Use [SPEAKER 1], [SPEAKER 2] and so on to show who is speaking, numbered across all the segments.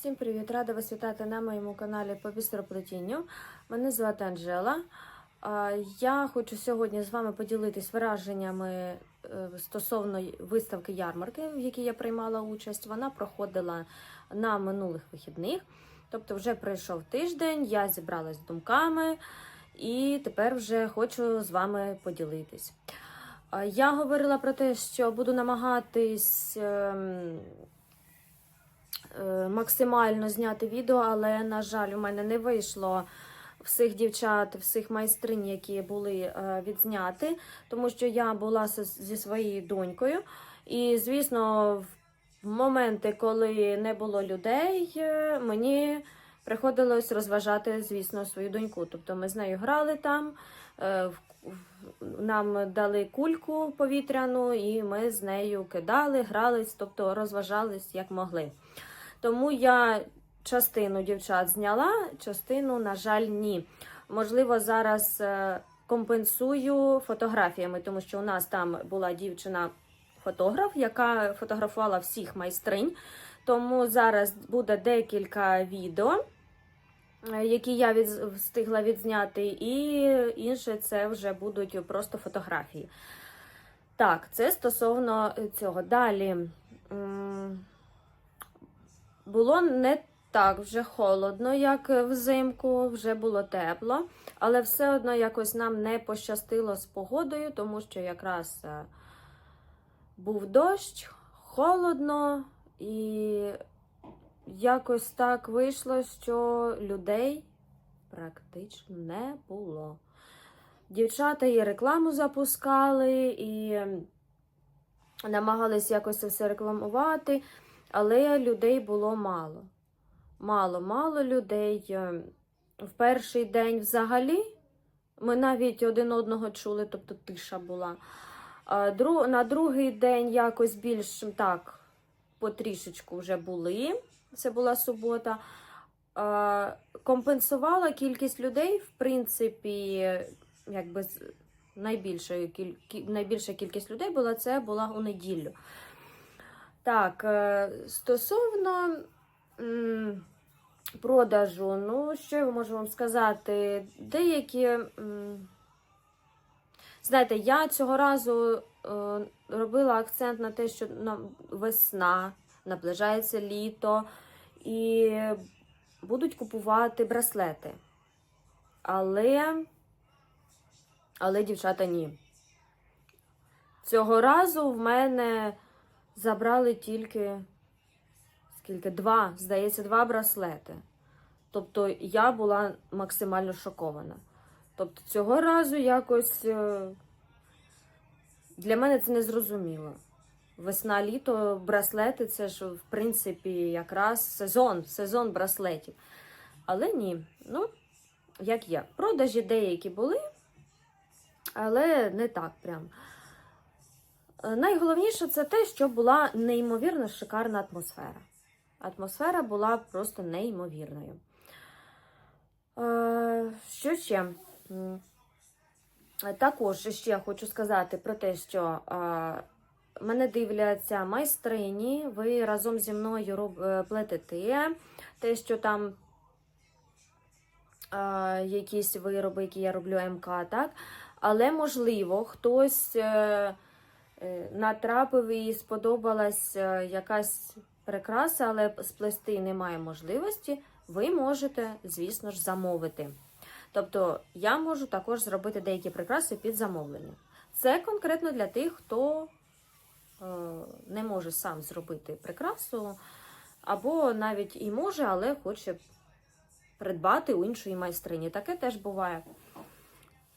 [SPEAKER 1] Всім привіт! Рада вас вітати на моєму каналі по бістроплетінню. Мене звати Анжела. Я хочу сьогодні з вами поділитись враженнями е, стосовно виставки ярмарки, в якій я приймала участь. Вона проходила на минулих вихідних. Тобто, вже пройшов тиждень, я зібралась з думками і тепер вже хочу з вами поділитись. Я говорила про те, що буду намагатись. Е, максимально зняти відео, але, на жаль, у мене не вийшло всіх дівчат, всіх майстринь, які були е, відзняти, тому що я була зі- зі своєю донькою. І, звісно, в моменти, коли не було людей, е, мені приходилось розважати, звісно, свою доньку. Тобто ми з нею грали там. е, Нам дали кульку повітряну, і ми з нею кидали, грались, тобто розважались як могли. Тому я частину дівчат зняла, частину, на жаль, ні. Можливо, зараз е, компенсую фотографіями, тому що у нас там була дівчина-фотограф, яка фотографувала всіх майстринь. Тому зараз буде декілька відео, які я від... встигла відзняти, і інше це вже будуть просто фотографії. Так, це стосовно цього. Далі. було не так вже холодно, як взимку, вже було тепло, але все одно якось нам не пощастило з погодою, тому що якраз е, був дощ, холодно, і якось так вийшло, що людей практично не було. Дівчата і рекламу запускали, і намагались якось це все рекламувати але людей було мало. Мало, мало людей. Е, В перший день взагалі ми навіть один одного чули, тобто тиша була. На другий день якось більш так потрішечку вже були. Це була субота. Компенсувала кількість людей, в принципі, якби найбільшою кіль... найбільша кількість людей була це була у неділю. Так, е, стосовно продажу, ну, що я можу вам сказати? Деякі. Знаєте, я цього разу е, робила акцент на те, що на весна, наближається літо, і будуть купувати браслети. Але, але дівчата, ні. Цього разу в мене забрали тільки скільки? Два, здається, два браслети. Тобто я була максимально шокована. Тобто цього разу якось е, для мене це не зрозуміло. Весна, літо, браслети це ж, в принципі, якраз сезон, сезон браслетів. Але ні, ну, як є. Продажі деякі були, але не так прям. Е, Найголовніше це те, що була неймовірно шикарна атмосфера. Атмосфера була просто неймовірною. Е, Що ще? Також ще хочу сказати про те, що е, мене дивляться майстрині, ви разом зі мною роб- е, плетете те, що там е, якісь вироби, які я роблю МК, так? Але, можливо, хтось. е, е, натрапив і сподобалась е, якась прикраса, але сплести немає можливості, ви можете, звісно ж, замовити. Тобто я можу також зробити деякі прикраси під замовлення. Це конкретно для тих, хто не може сам зробити прикрасу, або навіть і може, але хоче придбати у іншої майстрині. Таке теж буває,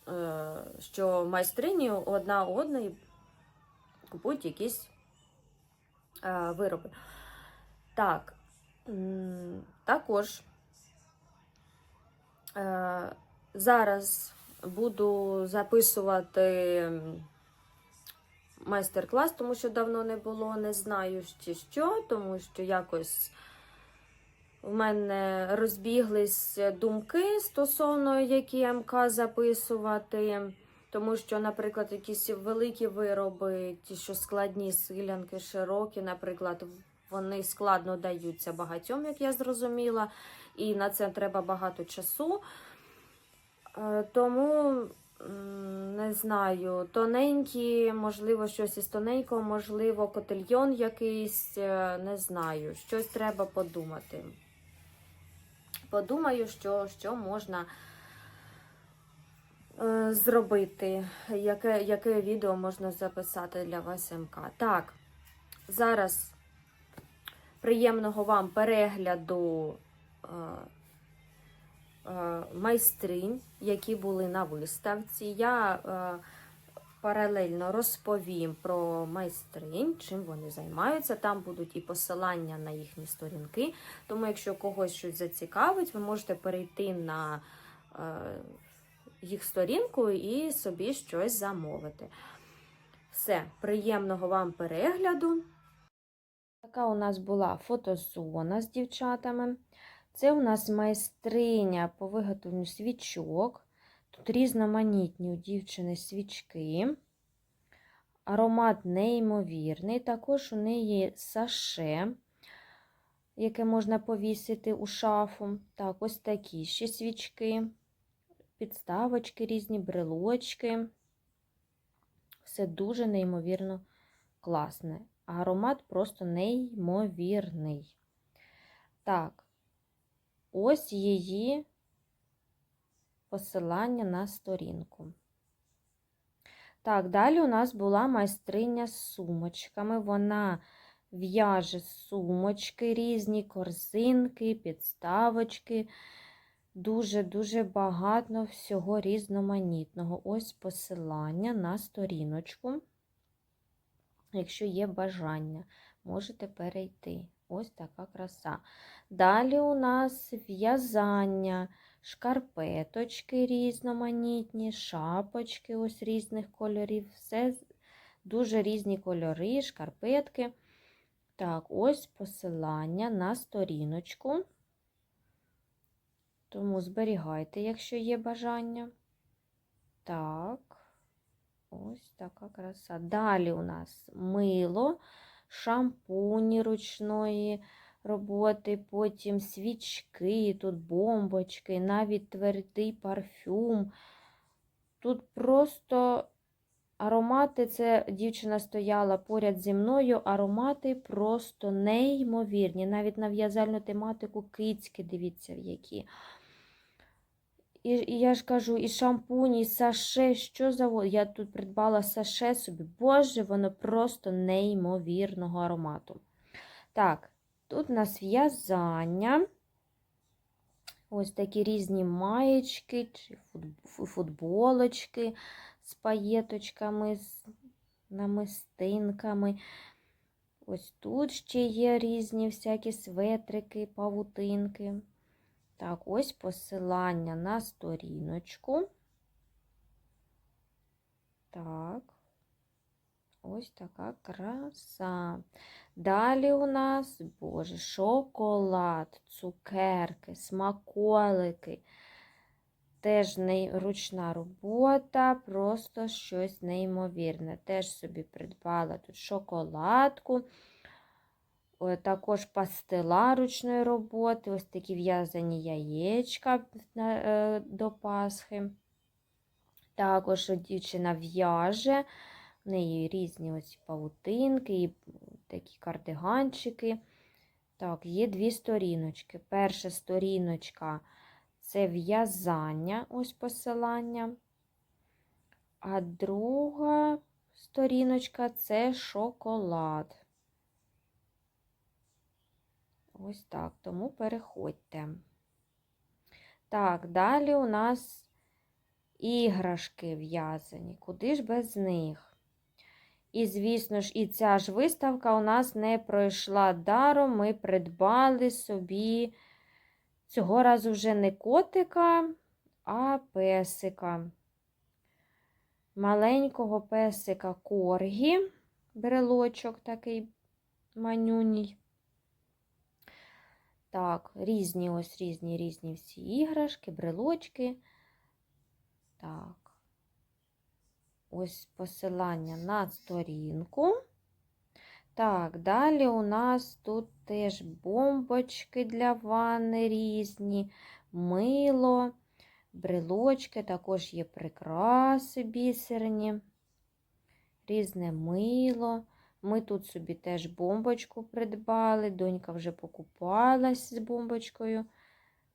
[SPEAKER 1] е, що майстрині одна у одної купують якісь е, вироби. Так, також е, зараз буду записувати майстер-клас, тому що давно не було, не знаю ще що, тому що якось в мене розбіглись думки стосовно які МК записувати. Тому що, наприклад, якісь великі вироби, ті, що складні силянки, широкі, наприклад, вони складно даються багатьом, як я зрозуміла, і на це треба багато часу. Е, Тому не знаю, тоненькі, можливо, щось із тоненького, можливо, котельйон якийсь, е, не знаю. Щось треба подумати. Подумаю, що, що можна е, зробити, яке, яке відео можна записати для вас МК. Так, зараз приємного вам перегляду е, майстринь, які були на виставці. Я е, паралельно розповім про майстринь, чим вони займаються. Там будуть і посилання на їхні сторінки. Тому, якщо когось щось зацікавить, ви можете перейти на е, їх сторінку і собі щось замовити. Все, приємного вам перегляду. Така у нас була фотозона з дівчатами. Це у нас майстриня по виготовленню свічок. Тут різноманітні у дівчини свічки. Аромат неймовірний. Також у неї саше, яке можна повісити у шафу. Так, ось такі ще свічки, підставочки, різні брелочки. Все дуже неймовірно класне. Аромат просто неймовірний. Так, ось її посилання на сторінку. Так, далі у нас була майстриня з сумочками. Вона в'яже сумочки, різні корзинки, підставочки. Дуже-дуже багато всього різноманітного. Ось посилання на сторіночку. Якщо є бажання, можете перейти. Ось така краса. Далі у нас в'язання, шкарпеточки різноманітні, шапочки ось різних кольорів. Все дуже різні кольори, шкарпетки. Так, ось посилання на сторіночку. Тому зберігайте, якщо є бажання. Так. Ось така краса. Далі у нас мило, шампуні ручної роботи, потім свічки, тут бомбочки, навіть твердий парфюм. Тут просто аромати, це дівчина стояла поряд зі мною, аромати просто неймовірні. Навіть на в'язальну тематику кицьки, дивіться, в які. І, і я ж кажу, і шампуні, і саше, що за Я тут придбала саше собі. Боже, воно просто неймовірного аромату. Так, тут у нас в'язання. Ось такі різні маєчки, футболочки з паєточками, з намистинками. Ось тут ще є різні всякі светрики, павутинки. Так, ось посилання на сторіночку. Так, ось така краса. Далі у нас, боже, шоколад, цукерки, смаколики. Теж ручна робота, просто щось неймовірне. Теж собі придбала тут шоколадку. Також пастила ручної роботи, ось такі в'язані яєчка е, до Пасхи. Також дівчина в'яже, в неї різні ось павутинки, і такі кардиганчики. Так, є дві сторіночки. Перша сторіночка це в'язання, ось посилання. А друга сторіночка це шоколад. Ось так, тому переходьте. Так, далі у нас іграшки в'язані. Куди ж без них? І, звісно ж, і ця ж виставка у нас не пройшла даром. Ми придбали собі цього разу вже не котика, а песика. Маленького песика коргі, брелочок такий манюній. Так, різні ось різні різні всі іграшки, брелочки. Так, ось посилання на сторінку. Так, далі у нас тут теж бомбочки для ванни різні, мило, брелочки, також є прикраси бісерні, різне мило. Ми тут собі теж бомбочку придбали. Донька вже покупалась з бомбочкою.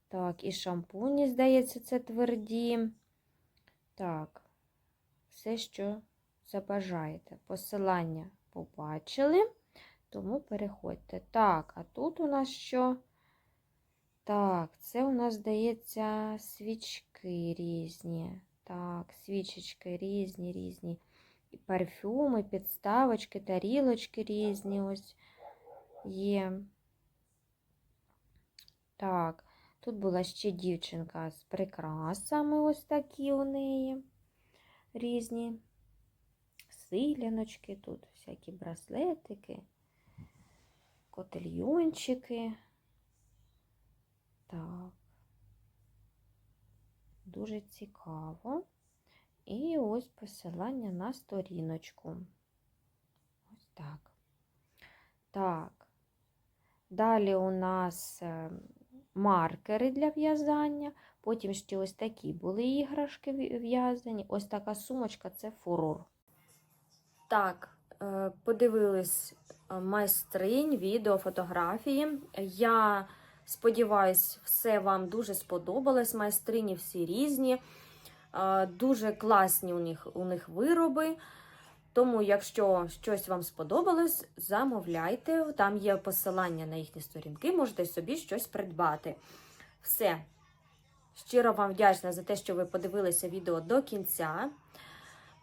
[SPEAKER 1] Так, і шампуні, здається, це тверді. Так, все, що забажаєте. Посилання побачили, тому переходьте. Так, а тут у нас що? Так, це у нас, здається, свічки різні. Так, свічечки різні, різні. І парфюми, підставочки, тарілочки різні ось є. Так, тут була ще дівчинка з прикрасами, ось такі у неї різні. Силяночки, тут всякі браслетики, котельйончики. Так, дуже цікаво. І ось посилання на сторіночку. Ось так. Так. Далі у нас е, маркери для в'язання. Потім ще ось такі були іграшки в'язані. Ось така сумочка це фурор. Так, е, подивились е, майстринь, відео, фотографії. Я сподіваюсь, все вам дуже сподобалось. Майстрині всі різні. Дуже класні у них, у них вироби. Тому, якщо щось вам сподобалось, замовляйте. Там є посилання на їхні сторінки, можете собі щось придбати. Все. Щиро вам вдячна за те, що ви подивилися відео до кінця.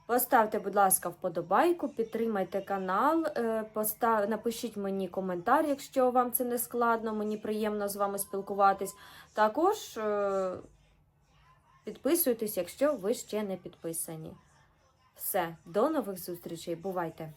[SPEAKER 1] Поставте, будь ласка, вподобайку, підтримайте канал, е, постав... напишіть мені коментар, якщо вам це не складно, мені приємно з вами спілкуватись. Також е, підписуйтесь, якщо ви ще не підписані. Все, до нових зустрічей. Бувайте!